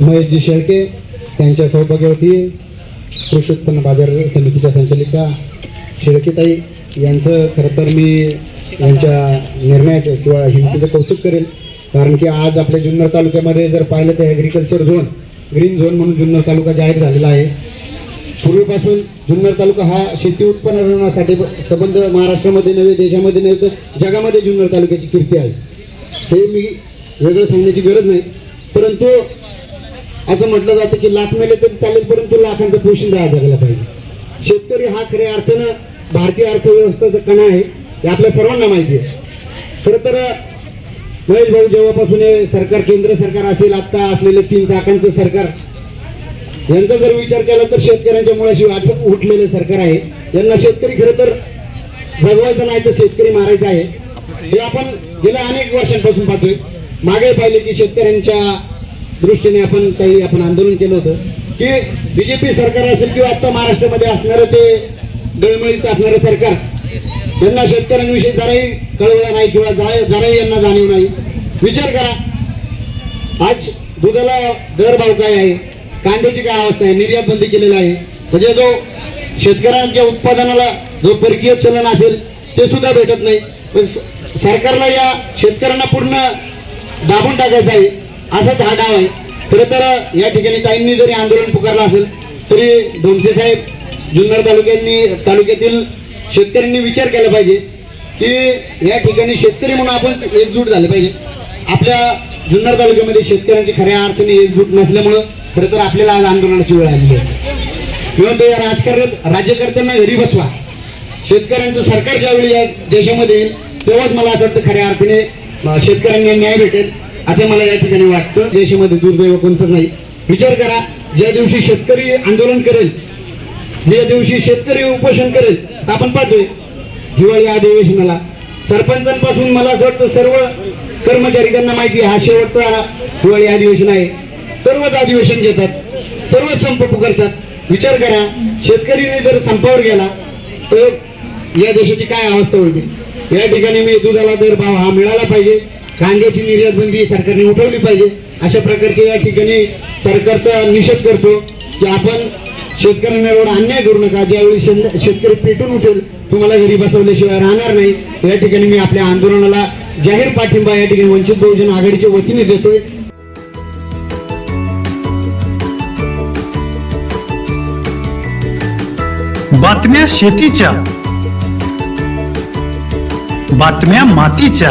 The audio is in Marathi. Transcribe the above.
महेशजी शेळके त्यांच्या सौभाग्यवती कृषी उत्पन्न बाजार समितीच्या संचालिका शेळकेताई यांचं खरं तर मी यांच्या निर्णयाचं किंवा हिमतीचं कौतुक करेल. कारण की आज आपल्या जुन्नर तालुक्यामध्ये जर पाहिलं तर ॲग्रिकल्चर झोन ग्रीन झोन म्हणून जुन्नर तालुका जाहीर झालेला आहे. पूर्वीपासून जुन्नर तालुका हा शेती उत्पन्नासाठी संबंध महाराष्ट्रामध्ये नव्हे देशामध्ये नव्हे तर जगामध्ये जुन्नर तालुक्याची कीर्ती आहे. हे मी वेगळं सांगण्याची गरज नाही. परंतु असं म्हटलं जातं की लाख मिळले तरी चालेल परंतु लाखांचं पोषण द्यायला जगायला पाहिजे. शेतकरी हा खऱ्या अर्थानं भारतीय अर्थव्यवस्थेचा कणा आहे हे आपल्या सर्वांना माहिती आहे. खरं तर महेश भाऊ जेव्हापासून हे सरकार केंद्र सरकार असेल आत्ता असलेले तीन चाकांचं सरकार यांचा जर विचार केला तर शेतकऱ्यांच्या मुळाशी वाट- उठलेलं सरकार आहे. यांना शेतकरी खरं तर जगवायचं नाही तर शेतकरी मारायचं आहे. हे आपण गेल्या अनेक वर्षांपासून पाहतोय. मागे पाहिले की शेतकऱ्यांच्या दृष्टीने आपण काही आपण आंदोलन केलं होतं की बीजेपी सरकार असेल किंवा आता महाराष्ट्रामध्ये असणारं ते गळमळीचं असणारं सरकार त्यांना शेतकऱ्यांविषयी जराही कळवलं नाही किंवा जराही यांना जाणीव नाही. विचार करा. आज दुधाला दर भाव काय आहे? कांद्याची काय अवस्था आहे? निर्यात बंदी केलेला आहे. म्हणजे जो शेतकऱ्यांच्या उत्पादनाला जो परकीय चलन असेल ते सुद्धा भेटत नाही. पण सरकारला या शेतकऱ्यांना पूर्ण दाबून टाकायचं आहे. असाच हा डाव आहे. खरं तर या ठिकाणी ताईंनी जरी आंदोलन पुकारलं असेल तरी डोमसे साहेब जुन्नर तालुक्यांनी तालुक्यातील शेतकऱ्यांनी विचार केला पाहिजे की या ठिकाणी शेतकरी म्हणून आपण एकजूट झाले पाहिजे. आपल्या जुन्नर तालुक्यामध्ये शेतकऱ्यांची खऱ्या अर्थाने एकजूट नसल्यामुळं खरं तर आपल्याला आज आंदोलनाची वेळ आली आहे. मी ते या राज्यकर्त्यांना घरी बसवा. शेतकऱ्यांचं सरकार ज्यावेळी या देशामध्ये येईल तेव्हाच मला असं वाटतं खऱ्या अर्थाने शेतकऱ्यांना न्याय भेटेल. असं मला या ठिकाणी वाटतं. देशामध्ये दुर्दैव कोणतंच नाही. विचार करा ज्या दिवशी शेतकरी आंदोलन करेल ज्या दिवशी शेतकरी उपोषण करेल आपण पाहतोय. दिवाळी अधिवेशनाला सरपंचांपासून मला असं वाटतं सर्व कर्मचारी त्यांना माहिती आहे हा शेवटचा दिवाळी अधिवेशन आहे. सर्वच अधिवेशन घेतात सर्वच संप पुकारतात. विचार करा शेतकरीने जर संपावर गेला तर या देशाची काय अवस्था होईल? या ठिकाणी मी दुधाला दर भाव हा मिळाला पाहिजे. कांद्याची निर्यात बंदी सरकारने उठवली पाहिजे. अशा प्रकारचे या ठिकाणी सरकारचा निषेध करतो की आपण शेतकऱ्यांना एवढा अन्याय करू नका. ज्यावेळी शेतकरी पेटून उठेल तुम्हाला घरी बसवल्याशिवाय राहणार नाही. या ठिकाणी मी आपल्या आंदोलनाला जाहीर पाठिंबा या ठिकाणी वंचित बहुजन आघाडीच्या वतीने देतोय. बातम्या शेतीच्या बातम्या मातीच्या